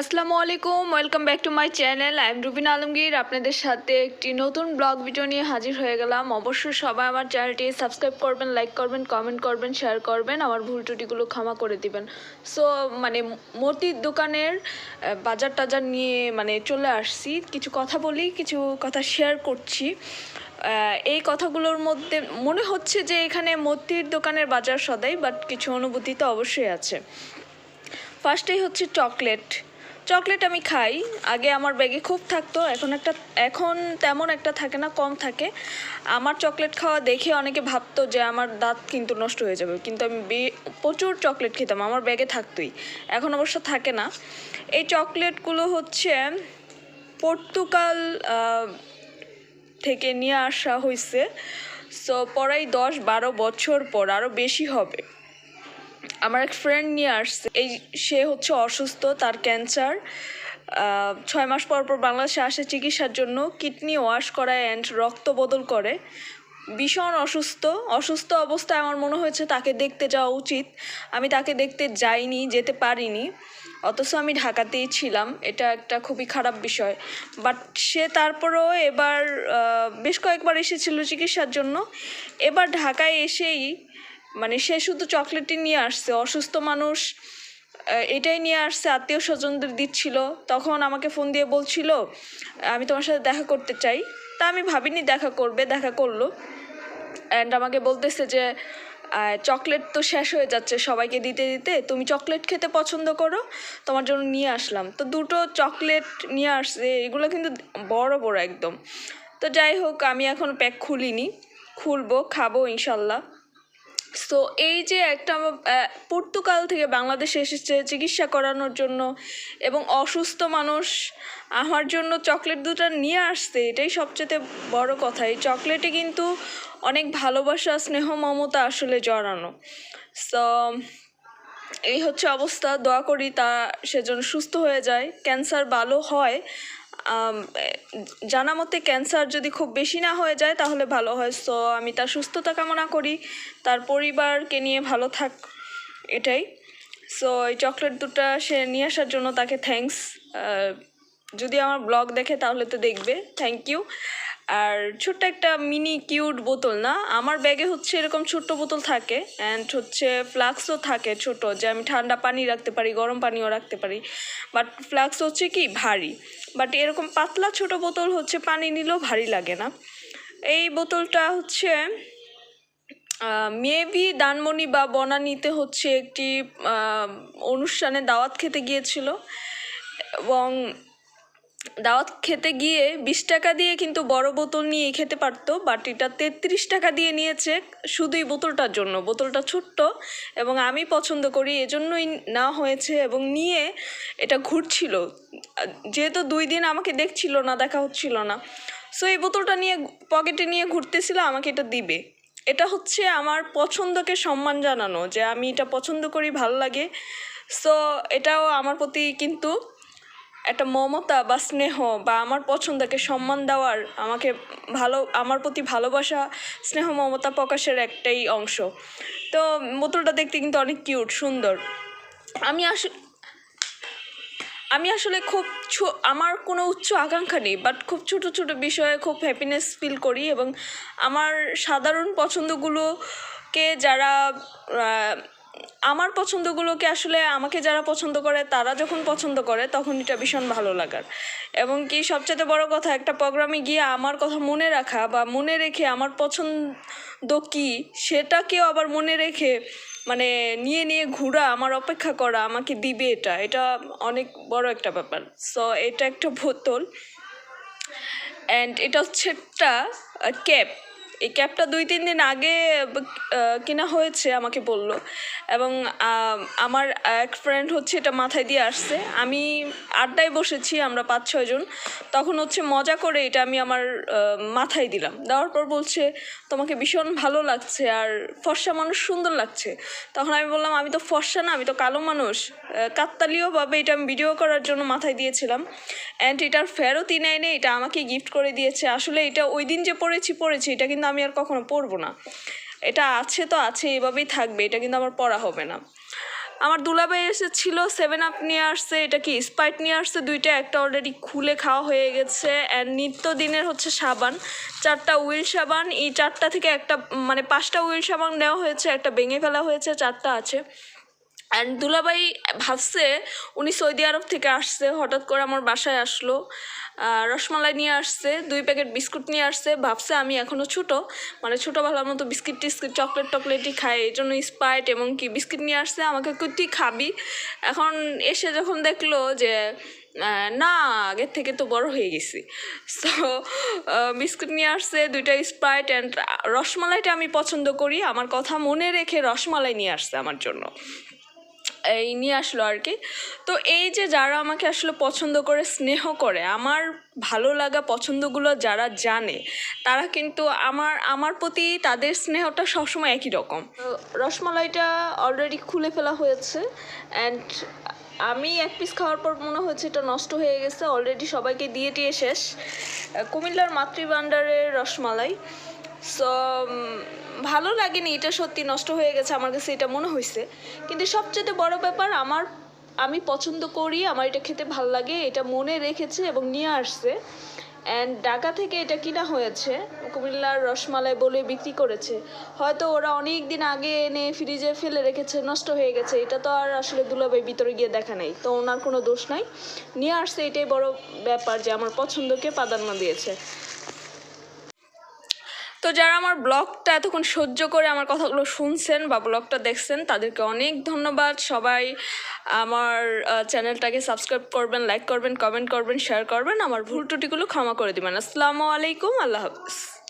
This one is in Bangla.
আসসালামু আলাইকুম welcome back to my channel I am Rubin Alamgir আপনাদের সাথে একটি নতুন ব্লগ ভিডিও নিয়ে হাজির হয়ে গেলাম। অবশ্যই সবাই আমার চ্যানেলটি সাবস্ক্রাইব করবেন লাইক করবেন কমেন্ট করবেন শেয়ার করবেন। আমার ভুল ত্রুটিগুলো ক্ষমা করে দিবেন। সো মানে মতির দোকানের বাজার টাজার নিয়ে মানে চলে আসছি। কিছু কথা বলি, কিছু কথা শেয়ার করছি। এই কথাগুলোর মধ্যে মনে হচ্ছে যে এখানে মতির দোকানের বাজার সদাই বাট কিছু অনুভূতি তো অবশ্যই আছে। ফার্স্টেই হচ্ছে চকলেট চকলেট আমি খাই। আগে আমার ব্যাগে খুব থাকতো, এখন একটা, এখন তেমন একটা থাকে না, কম থাকে। আমার চকলেট খাওয়া দেখে অনেকে ভাবতো যে আমার দাঁত কিন্তু নষ্ট হয়ে যাবে, কিন্তু আমি প্রচুর চকলেট খেতাম, আমার ব্যাগে থাকতোই। এখন অবশ্য থাকে না। এই চকলেটগুলো হচ্ছে পর্তুগাল থেকে নিয়ে আসা হয়েছে সো পরাই দশ বারো বছর পর আরও বেশি হবে। আমার এক ফ্রেন্ড নিয়ে আসছে। এই সে হচ্ছে অসুস্থ, তার ক্যান্সার ছয় মাস পর পর বাংলাদেশে আসে চিকিৎসার জন্য। কিডনি ওয়াশ করায় অ্যান্ড রক্ত বদল করে। ভীষণ অসুস্থ। অসুস্থ অবস্থায় আমার মনে হয়েছে তাকে দেখতে যাওয়া উচিত। আমি তাকে দেখতে যাইনি, যেতে পারিনি। অথচ আমি ঢাকাতেই ছিলাম। এটা একটা খুবই খারাপ বিষয়। বাট সে তারপরেও এবার বেশ কয়েকবার এসেছিল চিকিৎসার জন্য। এবার ঢাকায় এসেই মানে সে শুধু চকলেটই নিয়ে আসছে, অসুস্থ মানুষ এটাই নিয়ে আসছে, আত্মীয় স্বজনদের দিচ্ছিল। তখন আমাকে ফোন দিয়ে বলছিল, আমি তোমার সাথে দেখা করতে চাই। তা আমি ভাবিনি দেখা করবে, দেখা করল। অ্যান্ড আমাকে বলতেছে যে চকলেট তো শেষ হয়ে যাচ্ছে, সবাইকে দিতে দিতে। তুমি চকলেট খেতে পছন্দ করো, তোমার জন্য নিয়ে আসলাম। তো দুটো চকলেট নিয়ে আসছে, এগুলো কিন্তু বড় বড় একদম। তো যাই হোক, আমি এখন প্যাক খুলিনি। খুলবো, খাব ইনশাল্লাহ। সো এই যে একটা পর্তুগাল থেকে বাংলাদেশে এসেছে চিকিৎসা করানোর জন্য এবং অসুস্থ মানুষ আমার জন্য চকলেট দুটো নিয়ে আসছে, এটাই সবচেয়ে বড় কথা। এই চকলেটে কিন্তু অনেক ভালোবাসা, স্নেহ, মমতা আসলে জড়ানো। সো এই হচ্ছে অবস্থা। দোয়া করি তা সেজন্য সুস্থ হয়ে যায়। ক্যান্সার ভালো হয়। জানা মতে ক্যান্সার যদি খুব বেশি না হয়ে যায়, তাহলে ভালো হয়। সো আমি তার সুস্থতা কামনা করি। তার পরিবারকে নিয়ে ভালো থাক, এটাই। সো এই চকলেট দুটা সে নিয়ে আসার জন্য তাকে থ্যাঙ্কস যদি আমার ব্লগ দেখে, তাহলে তো দেখবে। থ্যাংক ইউ আর ছোট্ট একটা মিনি কিউট বোতল না? আমার ব্যাগে হচ্ছে এরকম ছোট্ট বোতল থাকে অ্যান্ড হচ্ছে ফ্লাক্সও থাকে ছোট, যে আমি ঠান্ডা পানি রাখতে পারি, গরম পানিও রাখতে পারি। বাট ফ্লাক্স হচ্ছে কি? ভারী। বাট এরকম পাতলা ছোট বোতল হচ্ছে, পানি নিলেও ভারী লাগে না। এই বোতলটা হচ্ছে মেবি দানমণি বা বনানীতে হচ্ছে একটি অনুষ্ঠানে দাওয়াত খেতে গিয়েছিল। এবং দাওয়াত খেতে গিয়ে বিশ টাকা দিয়ে কিন্তু বড় বোতল নিয়ে খেতে পারতো, বাট এটা তেত্রিশ টাকা দিয়ে নিয়েছে শুধুই বোতলটার জন্য। বোতলটা ছোট্ট এবং আমি পছন্দ করি, এজন্যই না হয়েছে এবং নিয়ে এটা ঘুরছিল। যেহেতু দুই দিন আমাকে দেখছিল না, দেখা হচ্ছিল না। সো এই বোতলটা নিয়ে পকেটে নিয়ে ঘুরতেছিল, আমাকে এটা দিবে। এটা হচ্ছে আমার পছন্দকে সম্মান জানানো, যে আমি এটা পছন্দ করি, ভালো লাগে। সো এটাও আমার প্রতি কিন্তু একটা মমতা বা স্নেহ বা আমার পছন্দকে সম্মান দেওয়ার, আমাকে ভালো, আমার প্রতি ভালোবাসা, স্নেহ, মমতা প্রকাশের একটাই অংশ। তো, বোতলটা দেখতে কিন্তু অনেক কিউট, সুন্দর। আমি আসলে আমি আসলে খুব আমার কোনো উচ্চ আকাঙ্ক্ষা নেই বাট খুব ছোট ছোট বিষয়ে খুব হ্যাপিনেস ফিল করি এবং আমার সাধারণ পছন্দগুলোকে যারা আমার পছন্দগুলোকে আসলে আমাকে যারা পছন্দ করে, তারা যখন পছন্দ করে, তখন এটা ভীষণ ভালো লাগার। এবং কি সবচেয়ে বড় কথা, একটা প্রোগ্রামে গিয়ে আমার কথা মনে রাখা বা মনে রেখে আমার পছন্দ কী, সেটাকেও আবার মনে রেখে মানে নিয়ে নিয়ে ঘোরা, আমার অপেক্ষা করা, আমাকে দিবে এটা এটা অনেক বড় একটা ব্যাপার। সো এটা একটা বোতল। অ্যান্ড এটা হচ্ছে একটা ক্যাপ এই ক্যাবটা দুই, তিন দিন আগে কেনা হয়েছে, আমাকে বলল। এবং আমার এক ফ্রেন্ড হচ্ছে এটা মাথায় দিয়ে আসছে। আমি আড্ডায় বসেছি, আমরা পাঁচ ছয়জন তখন হচ্ছে মজা করে এটা আমি আমার মাথায় দিলাম। দেওয়ার পর বলছে, তোমাকে ভীষণ ভালো লাগছে, আর ফর্সা মানুষ সুন্দর লাগছে। তখন আমি বললাম, আমি তো ফর্সা না, আমি তো কালো মানুষ। কাকতালীয়ভাবে এটা আমি ভিডিও করার জন্য মাথায় দিয়েছিলাম। অ্যান্ড এটার ফেরতই নেয়নি, এটা আমাকে গিফট করে দিয়েছে। আসলে এটা ওই দিন যে পড়েছি পড়েছি, এটা কিন্তু আমি আর কখনো পড়ব না। এটা আছে তো আছে, এভাবেই থাকবে, এটা কিন্তু আমার পড়া হবে না। আমার দুলাভাই এসেছিল সেভেন আপ নিয়ে আসছে, এটা কি স্পাইট নিয়ে আসছে, দুইটা, একটা অলরেডি খুলে খাওয়া হয়ে গেছে। অ্যান্ড নিত্য দিনের হচ্ছে সাবান, চারটা উইল সাবান, এই চারটা থেকে একটা মানে পাঁচটা উইল সাবান নেওয়া হয়েছে, একটা ভেঙে ফেলা হয়েছে, চারটা আছে। অ্যান্ড দুলাবাই ভাবছে উনি সৌদি আরব থেকে আসছে, হঠাৎ করে আমার বাসায় আসলো। রসমালাই নিয়ে আসছে, দুই প্যাকেট বিস্কুট নিয়ে আসছে। ভাবছে আমি এখনও ছোটো মানে ছোটো ছোটোবেলার মতো বিস্কিট টিস্কিট, চকলেট টকলেটই খাই, এই জন্য স্প্রাইট এবং কি বিস্কিট নিয়ে আসছে। আমাকে তুই খাবি? এখন এসে যখন দেখল যে না, আগের থেকে তো বড় হয়ে গেছি। সো বিস্কুট নিয়ে আসছে, দুইটা স্প্রাইট অ্যান্ড রসমালাইটা আমি পছন্দ করি। আমার কথা মনে রেখে রসমালাই নিয়ে আসছে আমার জন্য। এই নিয়ে আসলো আর কি তো এই যে যারা আমাকে আসলে পছন্দ করে, স্নেহ করে, আমার ভালো লাগা পছন্দগুলো যারা জানে, তারা কিন্তু আমার আমার প্রতি তাদের স্নেহটা সবসময় একই রকম। রসমালাইটা অলরেডি খুলে ফেলা হয়েছে অ্যান্ড আমি এক পিস খাওয়ার পর মনে হচ্ছে এটা নষ্ট হয়ে গেছে অলরেডি সবাইকে দিয়ে টিয়ে শেষ। কুমিল্লার মাতৃভাণ্ডারের রসমালাই। সো ভালো লাগেনি, এটা সত্যি নষ্ট হয়ে গেছে, আমার কাছে এটা মনে হয়েছে কিন্তু সবচেয়ে বড় ব্যাপার, আমার, আমি পছন্দ করি, আমার এটা খেতে ভালো লাগে, এটা মনে রেখেছে এবং নিয়ে আসছে। অ্যান্ড ঢাকা থেকে এটা কিনা হয়েছে, কুমিল্লার রসমালাই বলে বিক্রি করেছে। হয়তো ওরা অনেক দিন আগে এনে ফ্রিজে ফেলে রেখেছে, নষ্ট হয়ে গেছে, এটা তো আর আসলে দুলাভাই ভিতরে গিয়ে দেখা নেই। তো ওনার কোনো দোষ নাই। নিয়ে আসছে, এটাই বড় ব্যাপার যে আমার পছন্দকে প্রাধান্য দিয়েছে। তো যারা আমার ব্লগটা এতক্ষণ সহ্য করে আমার কথাগুলো শুনছেন বা ব্লগটা দেখছেন, তাদেরকে অনেক ধন্যবাদ। সবাই আমার চ্যানেলটাকে সাবস্ক্রাইব করবেন, লাইক করবেন, কমেন্ট করবেন, শেয়ার করবেন। আমার ভুল ত্রুটিগুলো ক্ষমা করে দেবেন। আসসালামু আলাইকুম, আল্লাহ হাফিজ।